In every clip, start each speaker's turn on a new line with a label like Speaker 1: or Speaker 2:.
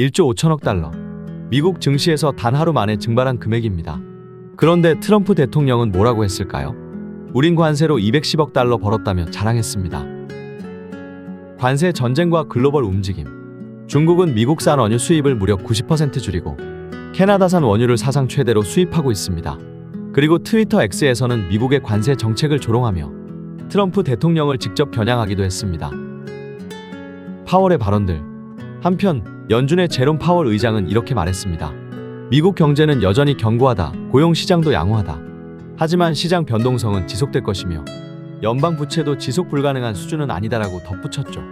Speaker 1: 1조 5천억 달러. 미국 증시에서 단 하루 만에 증발한 금액입니다. 그런데 트럼프 대통령은 뭐라고 했을까요? 우린 관세로 210억 달러 벌었다며 자랑했습니다. 관세 전쟁과 글로벌 움직임. 중국은 미국산 원유 수입을 무려 90% 줄이고 캐나다산 원유를 사상 최대로 수입하고 있습니다. 그리고 트위터 X에서는 미국의 관세 정책을 조롱하며 트럼프 대통령을 직접 겨냥하기도 했습니다. 파월의 발언들. 한편 연준의 제롬 파월 의장은 이렇게 말했습니다. 미국 경제는 여전히 견고하다. 고용 시장도 양호하다. 하지만 시장 변동성은 지속될 것이며 연방 부채도 지속 불가능한 수준은 아니다라고 덧붙였죠.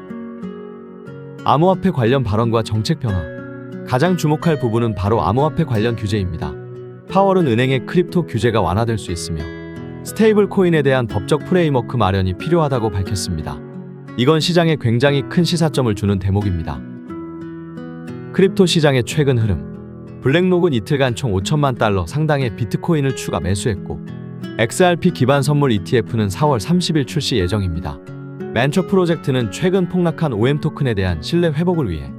Speaker 1: 암호화폐 관련 발언과 정책 변화. 가장 주목할 부분은 바로 암호화폐 관련 규제입니다. 파월은 은행의 크립토 규제가 완화될 수 있으며 스테이블 코인에 대한 법적 프레임워크 마련이 필요하다고 밝혔습니다. 이건 시장에 굉장히 큰 시사점을 주는 대목입니다. 크립토 시장의 최근 흐름. 블랙록은 이틀간 총 5천만 달러 상당의 비트코인을 추가 매수했고 XRP 기반 선물 ETF는 4월 30일 출시 예정입니다. 멘처 프로젝트는 최근 폭락한 OM 토큰에 대한 신뢰 회복을 위해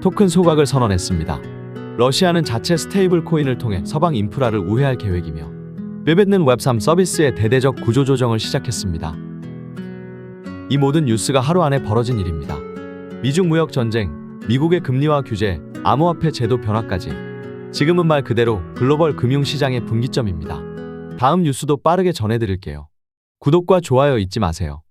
Speaker 1: 토큰 소각을 선언했습니다. 러시아는 자체 스테이블 코인을 통해 서방 인프라를 우회할 계획이며 웹bet는 웹3 서비스의 대대적 구조 조정을 시작했습니다. 이 모든 뉴스가 하루 안에 벌어진 일입니다. 미중 무역 전쟁, 미국의 금리와 규제, 암호화폐 제도 변화까지 지금은 말 그대로 글로벌 금융시장의 분기점입니다. 다음 뉴스도 빠르게 전해드릴게요. 구독과 좋아요 잊지 마세요.